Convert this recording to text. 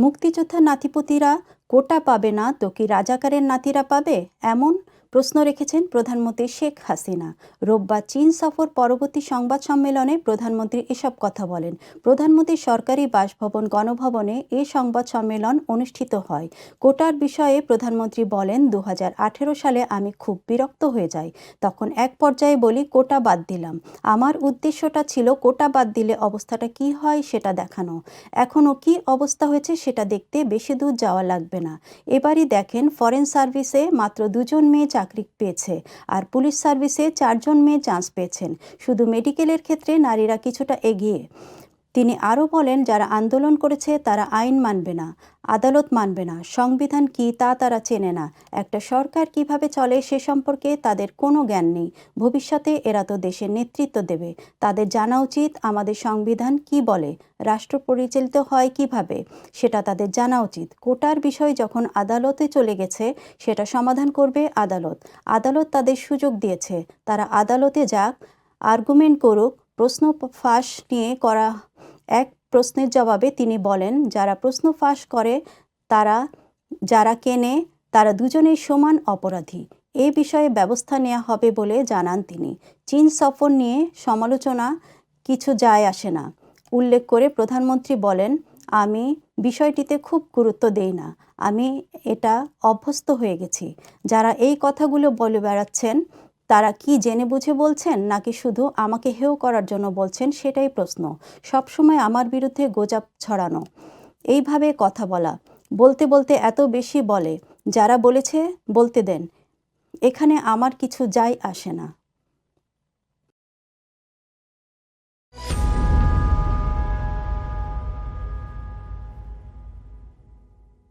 মুক্তিযোদ্ধার নাতিপতিরা কোটা পাবে না তো কি রাজাকারের নাতিরা পাবে? এমন প্রশ্ন রেখেছেন প্রধানমন্ত্রী শেখ হাসিনা। রোববার চীন সফর পরবর্তী সংবাদ সম্মেলনে প্রধানমন্ত্রী এসব কথা বলেন। প্রধানমন্ত্রী সরকারি বাসভবন গণভবনে এ সংবাদ সম্মেলন অনুষ্ঠিত হয়। কোটার বিষয়ে প্রধানমন্ত্রী বলেন দু হাজার আঠেরো সালে আমি খুব বিরক্ত হয়ে যাই। তখন এক পর্যায়ে বলি, কোটা বাদ দিলাম। আমার উদ্দেশ্যটা ছিল কোটা বাদ দিলে অবস্থাটা কি হয় সেটা দেখানো। এখনও কি অবস্থা হয়েছে সেটা দেখতে বেশি দূর যাওয়া লাগবে না। এবারই দেখেন, ফরেন সার্ভিসে মাত্র দুজন মেয়ে চাকরি পেয়েছে। আর পুলিশ সার্ভিসে চারজন মেয়ে চান্স পেয়েছেন। শুধু মেডিকেলের ক্ষেত্রে নারীরা কিছুটা এগিয়ে। তিনি আরও বলেন, যারা আন্দোলন করেছে তারা আইন মানবে না, আদালত মানবে না, সংবিধান কি তা তারা চেনে না, একটা সরকার কীভাবে চলে সে সম্পর্কে তাদের কোনো জ্ঞান নেই। ভবিষ্যতে এরা তো দেশের নেতৃত্ব দেবে, তাদের জানা উচিত আমাদের সংবিধান কি বলে, রাষ্ট্র পরিচালিত হয় কীভাবে, সেটা তাদের জানা উচিত। কোটার বিষয় যখন আদালতে চলে গেছে, সেটা সমাধান করবে আদালত। আদালত তাদের সুযোগ দিয়েছে, তারা আদালতে যাক, আর্গুমেন্ট করুক, প্রশ্ন ফাঁস নিয়ে করা এক প্রশ্নের জবাবে তিনি বলেন, যারা প্রশ্ন ফাঁস করে, তারা, যারা কেনে, তারা দুজনেই সমান অপরাধী। এ বিষয়ে ব্যবস্থা নেওয়া হবে বলে জানান তিনি। চীন সফর নিয়ে সমালোচনা কিছু যায় আসে না। উল্লেখ করে প্রধানমন্ত্রী বলেন, আমি বিষয়টিতে খুব গুরুত্ব দেই না। আমি এটা অভ্যস্ত হয়ে গেছি। যারা এই কথাগুলো বলে বেড়াচ্ছেন তারা কি জেনে বুঝে বলছেন, নাকি শুধু আমাকে হেয় করার জন্য বলছেন, সেটাই প্রশ্ন। সবসময় আমার বিরুদ্ধে গোজাপ ছড়ানো। এইভাবে কথা বলা। বলতে বলতে এত বেশি বলে। যারা বলেছে, বলতে দেন। এখানে আমার কিছু যাই আসে না।